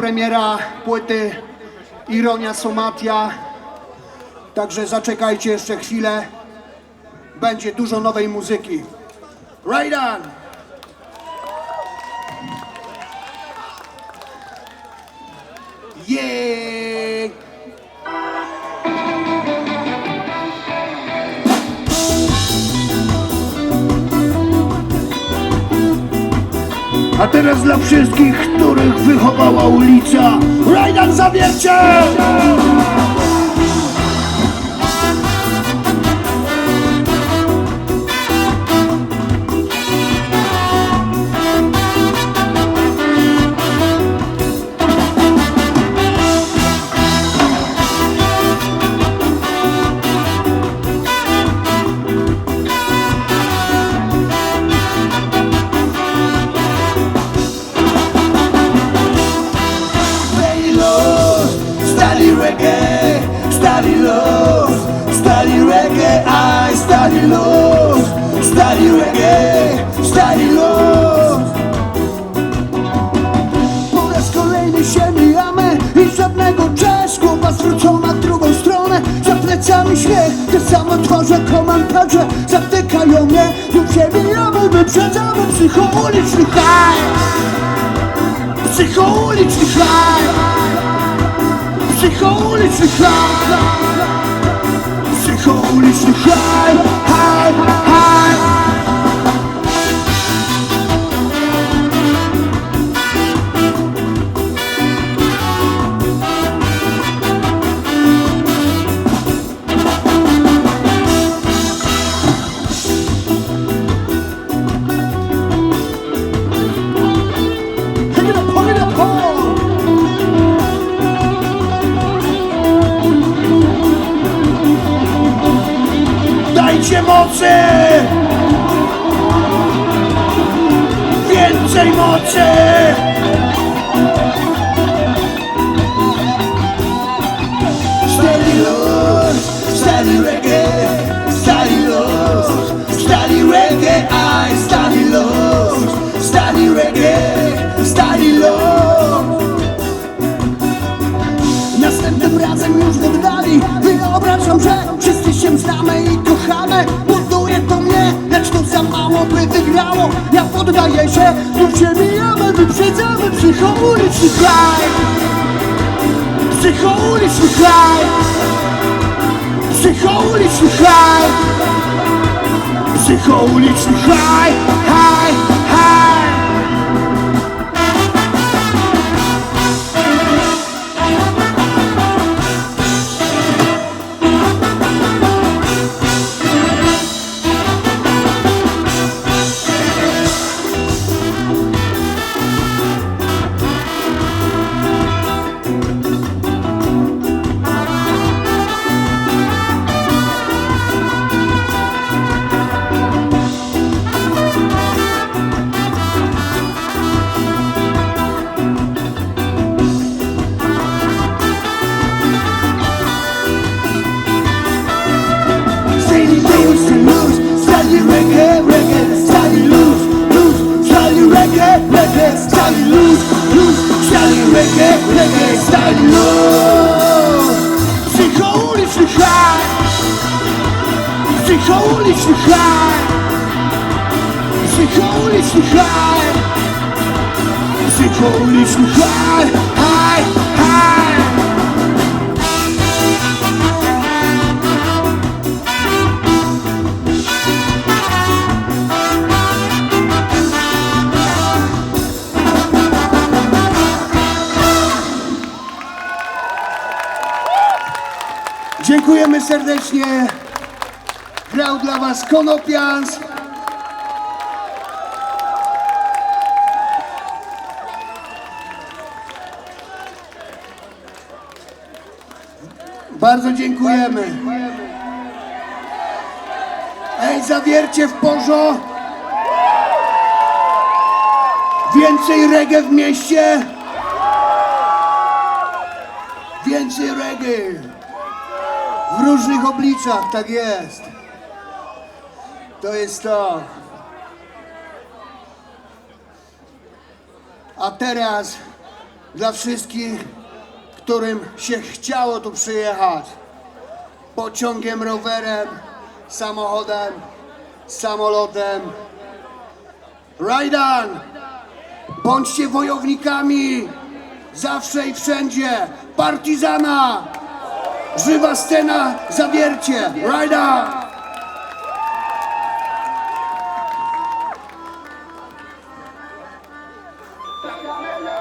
premiera płyty Ironia Somatia. Także zaczekajcie jeszcze chwilę. Będzie dużo nowej muzyki. Right on! Yeah! A teraz dla wszystkich, których wychowała ulica. Rajdan Zawiercie! Komentarze Zatykają mnie, lub się mijamy Wyprzedzamy psychouliczny haj Psychouliczny haj Psychouliczny haj Psychouliczny Haj, mocy! Więcej mocy! Stali los, stali reggae, stali los, stali reggae, aj, stali los, stali reggae, stali los. Następnym razem już w oddali Wyobrażam, że wszyscy się znamy i kochamy Ja poddaję się, znów się mijamy Wyprzedzamy psychouliczny kraj Psychouliczny kraj Psychouliczny kraj Psychouliczny kraj Psychouliczny kraj Haj, haj Dziękujemy serdecznie. Grał dla Was Konopians. Bardzo dziękujemy. Ej, zawiercie w porzo. Więcej reggae w mieście. Więcej reggae. W różnych obliczach, tak jest. To jest to. A teraz dla wszystkich, którym się chciało tu przyjechać, pociągiem, rowerem, samochodem, samolotem. Rajdan! Bądźcie wojownikami! Zawsze i wszędzie! Partizana! Żywa scena, zawiercie! Rajdan! Tá melhor.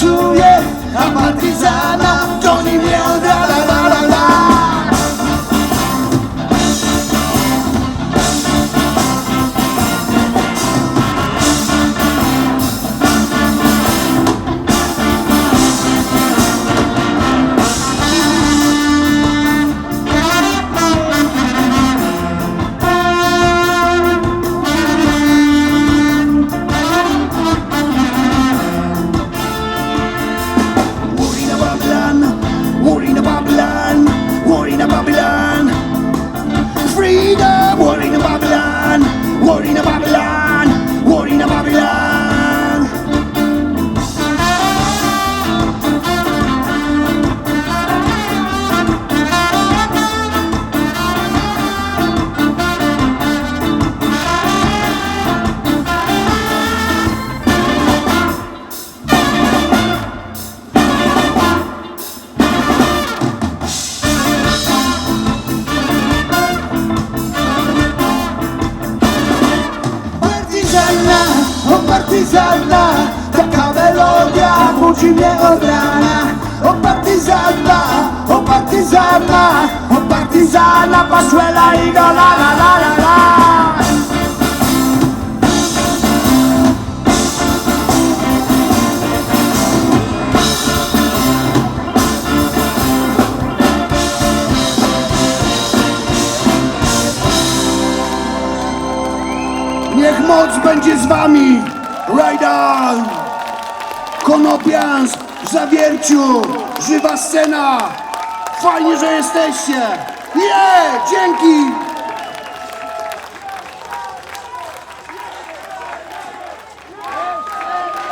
pracuje na partyzana. pisa la la la la la Niech moc będzie z wami! Rajdan! Konopiansk! Zawierciu! Żywa scena! Fajnie, że jesteście! Nie, dzięki.